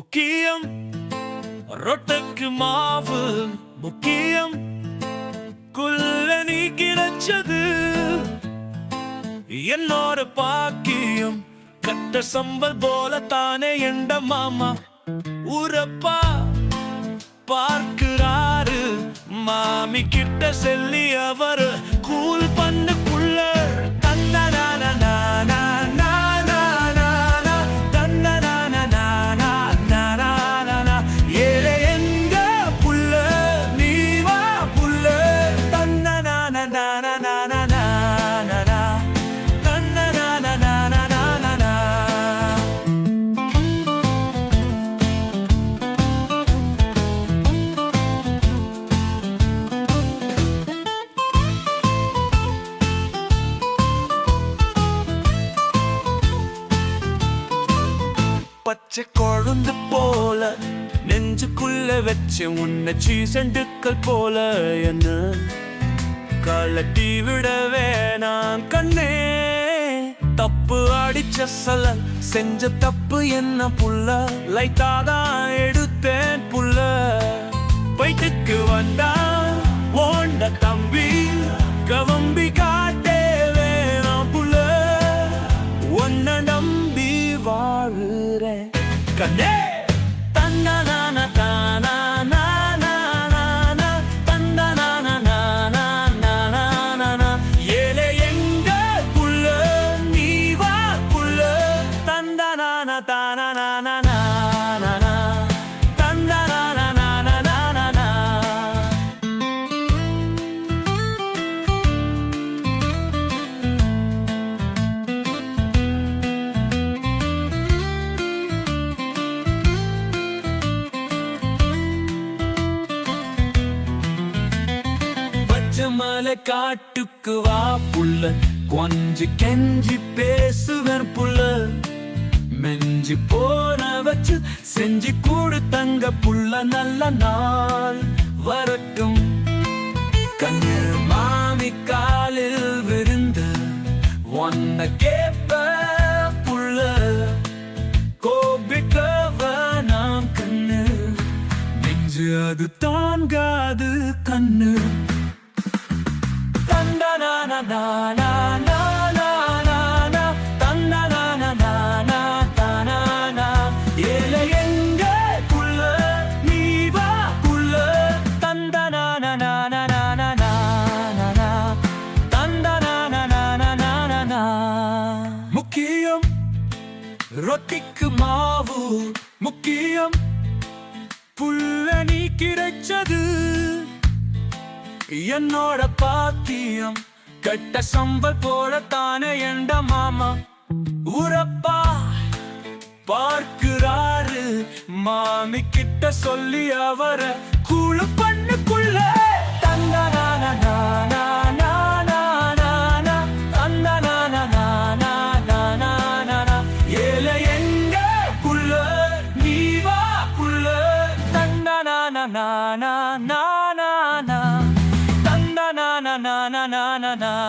முக்கியம். ரொட்டக்கு மாவு முக்கியம். குள்ள நீ கிடைச்சது. என்னோட பாக்கியம். கட்ட சம்பல் போல தானே எண்ட மாமா. ஊரப்பா பார்க்கிறாரு. மாமி கிட்ட செல்லி அவரு பச்சை கொழுந்து போல நெஞ்சுக்குள்ள வச்சு உன்னை சீசண்டுக்கள் போல என்ன? கலட்டி விட வேணாம் கண்ணே. தப்பு அடிச்ச சலன் செஞ்ச தப்பு என்ன புள்ள? லைட்டாதான் எடுத்தேன் புள்ள. பைட்டுக்கு வந்தா ஓண்ட தம்பி கவம்பி காட்டே வேணாம் புள்ள. ஒன்ன நம்பி வாழுறேன். கண்ணே தன்னனான மலை காட்டுக்கு வா புள்ள. கொஞ்சு கெஞ்சி பேசுவர் புள்ள. மெஞ்சி போன வச்சு செஞ்சு கூடு தங்க புள்ள. நல்ல நாள் வரட்டும். கண்ணு மாமி காலில் விருந்து ஒன்ன கேப்ப புள்ள. கோபிக்க நாம் கண்ணு. நெஞ்சு அது தாங்காது கண்ணு. முக்கியம் ரொட்டிக்கு மாவு. முக்கியம் புல்ல நீ கிடைச்சது. என்னோட பாத்தியம் கட்ட சம்பல் போலத்தானே எண்ட மாமா உரப்பா பார்க்கிறாரு. மாமி கிட்ட சொல்லி அவர கூழு பண்ணுக்குள்ள. ஏழை எங்க புள்ள na na na.